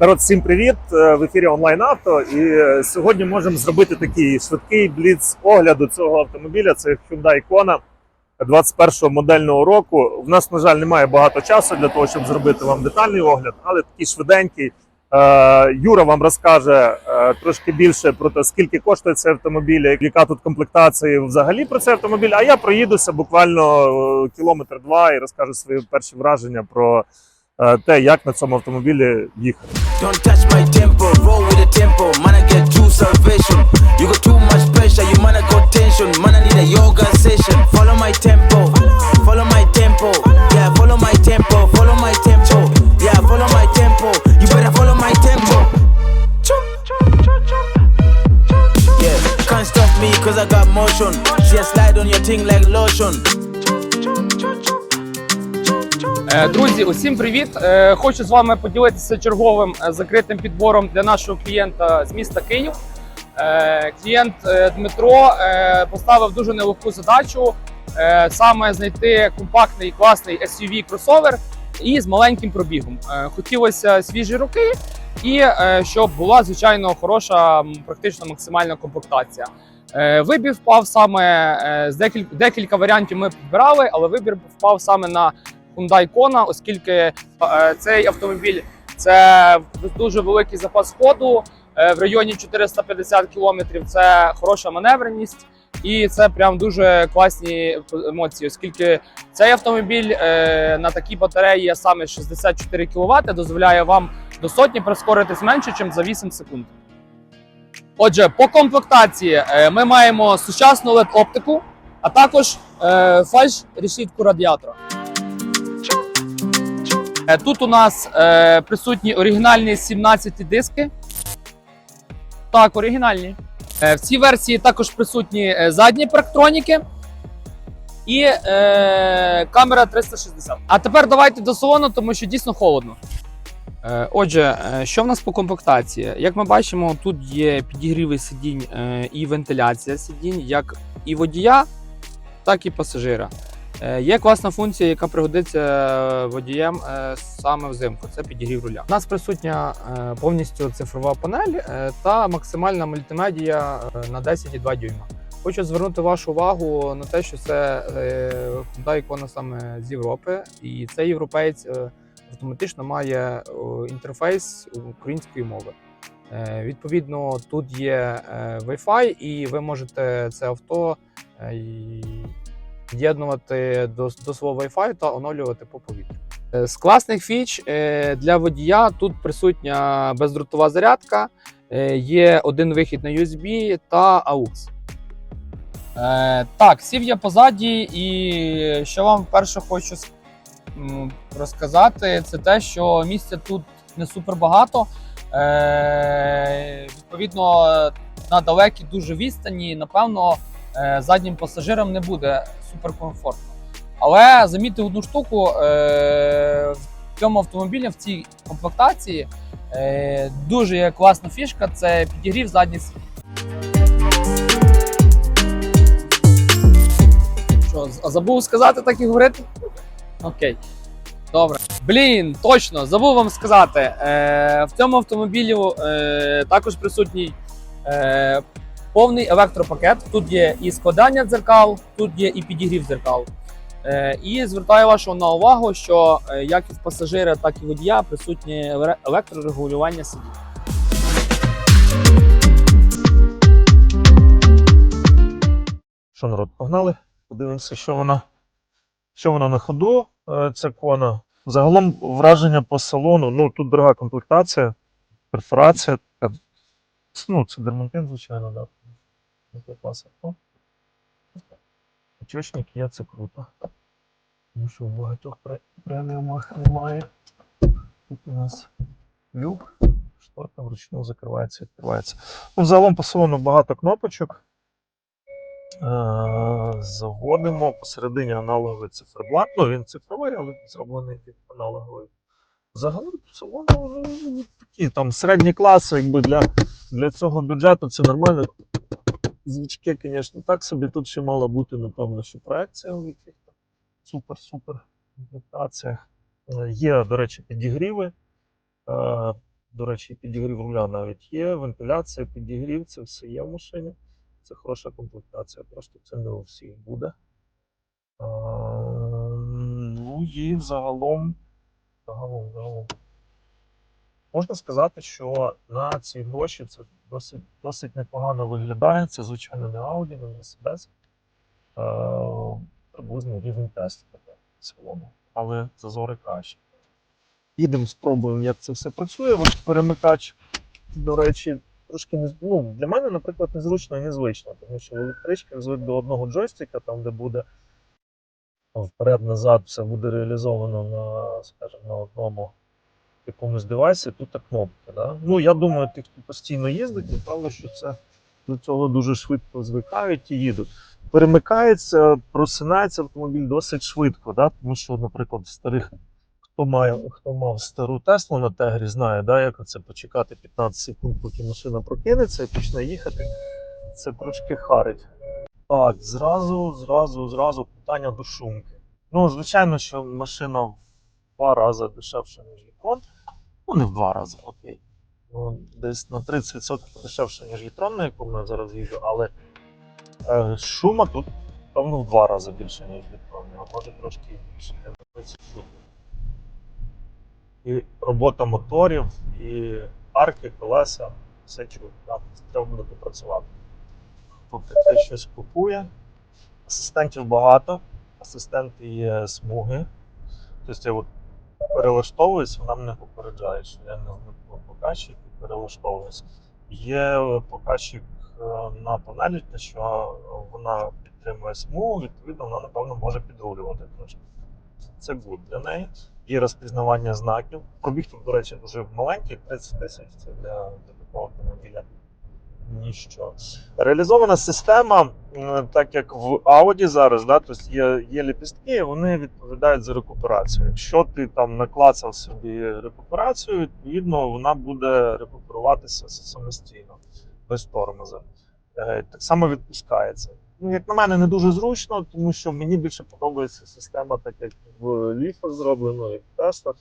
Народ, всім привіт! Е, В ефірі онлайн авто. І е, сьогодні можемо зробити такий швидкий бліц огляду цього автомобіля. Це Hyundai Kona 21-го модельного року. В нас, на жаль, немає багато часу для того, щоб зробити вам детальний огляд, але такий швиденький. Е, Юра вам розкаже трошки більше про те, скільки коштує цей автомобіль, яка тут комплектація взагалі про цей автомобіль. А я проїдуся буквально кілометр два і розкажу свої перші враження про те, як на цьому автомобілі їхати. Don't touch my tempo, roll with the tempo. Man, I get true salvation. You got too much pressure, you man, I got tension. Man, I need a yoga session. Follow my tempo, follow my tempo. Yeah, follow my tempo, follow my tempo. Yeah, follow my tempo. You better follow my tempo. Yeah, can't stop me cause I got motion. See, I slide on your thing like lotion. Е, Друзі, усім привіт! Е, Хочу з вами поділитися черговим е, закритим підбором для нашого клієнта з міста Київ. Клієнт Дмитро поставив дуже нелегку задачу саме знайти компактний класний SUV кросовер і з маленьким пробігом. Хотілося свіжі руки і щоб була звичайно хороша, практично максимальна комплектація. Вибір впав саме з декілька, декілька варіантів. Ми підбирали, але вибір впав саме на Hyundai Kona, оскільки е, цей автомобіль це дуже великий запас ходу е, в районі 450 кілометрів. Це хороша маневреність. І це прям дуже класні емоції, оскільки цей автомобіль е, на такій батареї, а саме 64 кВт, дозволяє вам до сотні прискоритись менше, ніж за 8 секунд. Отже, по комплектації е, ми маємо сучасну led оптику, а також е, фальш решітку радіатора. Е, Тут у нас е, присутні оригінальні 17 диски. Так, оригінальні. Е, в цій версії також присутні задні парктроніки і е, камера 360. А тепер давайте до салону, тому що дійсно холодно. Отже, що в нас по комплектації? Як ми бачимо, тут є підігріви сидінь і вентиляція сидінь, як і водія, так і пасажира. Е, Є класна функція, яка пригодиться водієм е, саме взимку. Це підігрів руля. У нас присутня е, повністю цифрова панель е, та максимальна мультимедія е, на 10,2 дюйма. Хочу звернути вашу увагу на те, що це е, Hyundai Kona саме з Європи, і цей європеєць е, автоматично має інтерфейс української мови. Е, Відповідно, тут є е, Wi-Fi, і ви можете це авто е, під'єднувати до, до свого Wi-Fi та оновлювати по повітрю. Е, З класних фіч е, для водія тут присутня бездротова зарядка, е, є один вихід на USB та AUX. Так, сів я позаді, і що вам вперше хочу розказати, це те, що місця тут не супер багато. Відповідно, на далекій дуже відстані, напевно, заднім пасажирам не буде суперкомфортно. Але замітив одну штуку: е, в цьому автомобілі, в цій комплектації, е, дуже є класна фішка це підігрів задніх сидінь. Що, забув сказати, так і говорити? Окей. Добре. Блін, точно, забув вам сказати. Е, в цьому автомобілі е, також присутній е, повний електропакет. Тут є і складання дзеркал, тут є і підігрів дзеркал. Е, і звертаю вашу на увагу, що е, як і в пасажира, так і водія присутнє електрорегулювання сидінь. Що народ, погнали? Подивимося, що вона, що вона на ходу. е, Ця кона. Загалом враження по салону. Ну, тут дорога комплектація, перфорація. Ну, це дермантин, звичайно, да. Такий клас авто. Очочник є, це круто. Тому що в багатьох преміумах немає. Тут у нас люк, шторка вручну закривається, відкривається. Ну, загалом по салону багато кнопочок. Е, Заводимо посередині аналоговий циферблат. Ну, він цифровий, але зроблений під аналоговий. Загалом салон ну, такі там середні класи, якби для, для цього бюджету це нормально. Звички, звісно, так собі. Тут ще мала бути, напевно, що проекція у яких-то супер-супер комплектаціях. Е, Є, до речі, підігріви. Е, До речі, підігрів руля навіть є, вентиляція, підігрів, це все є в машині. Це хороша комплектація, просто це не у всіх буде. А, ну і загалом, загалом, загалом. Можна сказати, що на ці гроші це досить, досить непогано виглядає. Це, звичайно, не Audi, не Mercedes. Приблизно рівень тесту в цілому. Але зазори краще. Їдемо, спробуємо, як це все працює. От перемикач, до речі, трошки не ну, для мене, наприклад, незручно і незвично, тому що в електричці звик до одного джойстика, там, де буде вперед-назад, все буде реалізовано на, скажімо, на одному якомусь девайсі, тут кнопки. Да? Ну, я думаю, ті, хто постійно їздить, напевно, що це до цього дуже швидко звикають і їдуть. Перемикається, просинається автомобіль досить швидко, да? тому що, наприклад, старих, хто має, хто мав стару Теслу на Тегрі, знає, да, як це почекати 15 секунд, поки машина прокинеться і почне їхати. Це трошки харить. Так, зразу, зразу, зразу питання до шумки. Ну, звичайно, що машина в два рази дешевша, ніж Єтрон. Ну, не в два рази, окей. Ну, десь на 30% дешевше, ніж Єтрон, на якому я зараз їду, але е, шума тут, певно, в два рази більше, ніж Єтрон, а може трошки більше. І робота моторів, і арки, колеса, все чудо. Да, треба буде попрацювати. Поки хтось щось купує. Асистентів багато, асистенти є смуги. Тобто от перелаштовуюсь, вона мене попереджає, що я не вмикнув показчик і перелаштовуюсь. Є показчик е, на панелі, те, що вона підтримує смугу, відповідно, вона, напевно, може підрулювати. Це good для неї. Є розпізнавання знаків. Пробіг тут, до речі, дуже маленький, 30 тисяч. Це для такого автомобіля ніщо. Реалізована система, е, так як в Audi зараз, да, тобто є, є ліпістки, вони відповідають за рекуперацію. Якщо ти там наклацав собі рекуперацію, відповідно вона буде рекуперуватися самостійно, без тормоза. Е, Так само відпускається. Ну, як на мене, не дуже зручно, тому що мені більше подобається система, так як в ліфах зроблено, і в Теслах.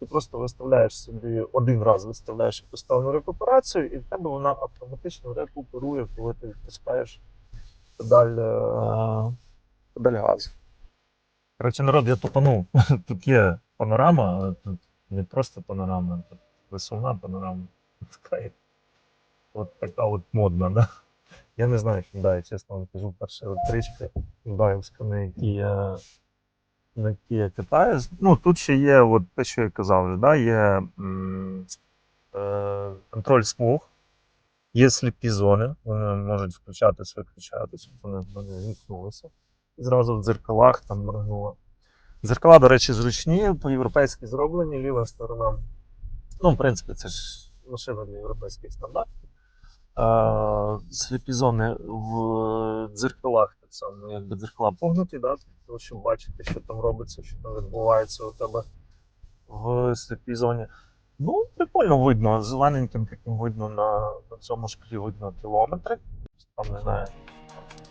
Ти просто виставляєш собі один раз виставляєш поставлену рекуперацію, і в тебе вона автоматично рекуперує, коли ти відпускаєш педаль, е, педаль газу. Коротше, народ, я тупанув. Тут є панорама, тут не просто панорама, тут висувна панорама. Така. От така от модна, да? Я не знаю, Hyundai, чесно вам кажу, перша електричка Hyundai, на якій я на якій я катаюсь. Ну, тут ще є от те, що я казав, вже, да, є е, контроль смуг, є сліпі зони, вони можуть включатися, виключатися, вони вімкнулися. І зразу в дзеркалах там моргнуло. Дзеркала, до речі, зручні, по-європейськи зроблені, ліва сторона. Ну, в принципі, це ж машина для європейських стандартів. Е, сліпі зони в дзеркалах так само, якби дзеркала погнуті, да? тому щоб бачити, що там робиться, що там відбувається у тебе в сліпій зоні. Ну, прикольно видно, зелененьким таким видно на, на цьому шклі видно кілометри. Там не знаю,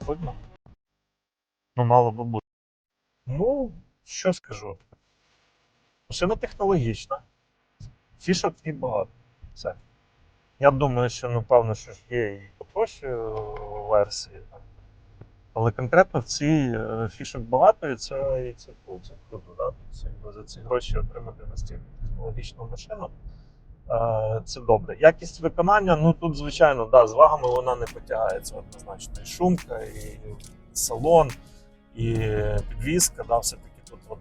видно. Ну, мало би бути. Ну, що скажу. Машина технологічна. Фішок і багато. Все. Я думаю, що напевно, що ж є і попроще е, версії. Але конкретно в цій е, фішок багато, і це, і це, круто. Да? Це, за ці гроші отримати настільки технологічну машину. Е, Це добре. Якість виконання, ну тут, звичайно, да, з вагами вона не потягається однозначно. І шумка, і салон, і підвізка. Да, все-таки тут, от,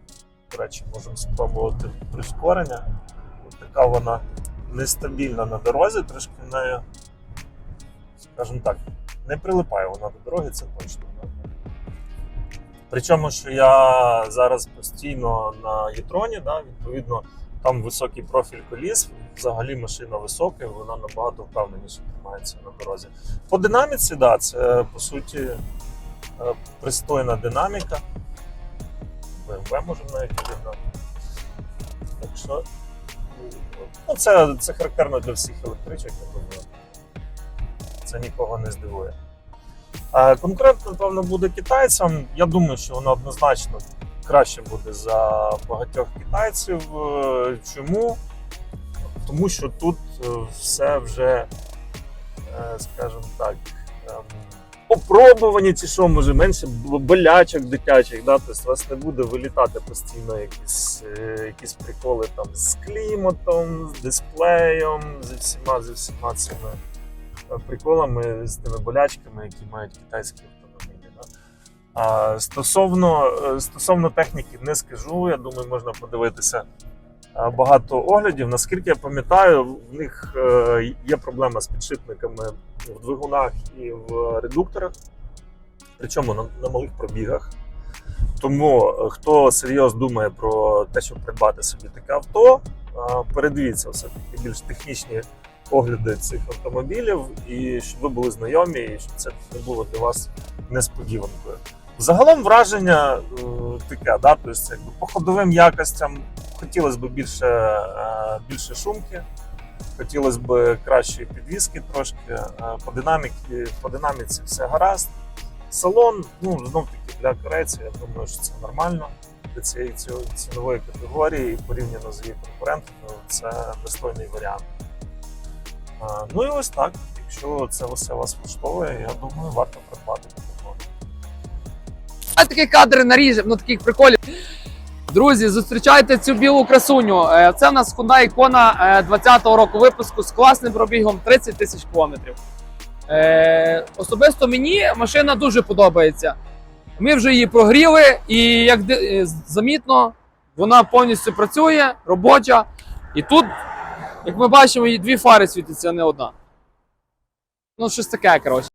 до речі, можемо спробувати прискорення. От така вона нестабільна на дорозі, трошки в неї, скажімо так, не прилипає вона до дороги, це точно. Причому, що я зараз постійно на Єтроні, да, відповідно, там високий профіль коліс, взагалі машина висока, вона набагато впевненіше тримається на дорозі. По динаміці, да, це по суті е, пристойна динаміка. BMW можемо навіть обігнати. Так що Ну, це, це характерно для всіх електричок, я думаю. Це нікого не здивує. А конкурент, напевно, буде китайцям. Я думаю, що воно однозначно краще буде за багатьох китайців. Е, Чому? тому що тут е, все вже, е, скажімо так, ем, опробувані чи що, може, менше болячок дитячих, да? тобто у вас не буде вилітати постійно якісь, е, якісь приколи там з кліматом, з дисплеєм, зі всіма, зі всіма цими е, приколами, з тими болячками, які мають китайські автомобілі. Да? А стосовно, е, стосовно техніки не скажу. Я думаю, можна подивитися е, багато оглядів. Наскільки я пам'ятаю, в них е, є проблема з підшипниками в двигунах і в редукторах, причому на, на малих пробігах. Тому е, хто серйозно думає про те, щоб придбати собі таке авто, е, передивіться все-таки більш технічні огляди цих автомобілів, і щоб ви були знайомі, і щоб це не було для вас несподіванкою. Загалом враження е, таке, да? тобто, якби по ходовим якостям хотілося б більше, е, більше шумки, хотілося б кращої підвіски трошки, е, по, динаміці, по динаміці все гаразд. Салон, ну знов таки для корейців, я думаю, що це нормально для цієї цінової категорії і порівняно з її конкурентами, це достойний варіант. Е, Ну і ось так. Якщо це все вас влаштовує, я думаю, варто придбати таку. А такі кадри наріжемо, ну таких приколів. Друзі, зустрічайте цю білу красуню. Е, Це в нас Hyundai Kona 20-го року випуску з класним пробігом 30 тисяч кілометрів. Е, Особисто мені машина дуже подобається. Ми вже її прогріли, і як е, замітно, вона повністю працює, робоча. І тут, як ми бачимо, її дві фари світяться, а не одна. Ну, щось таке, коротше.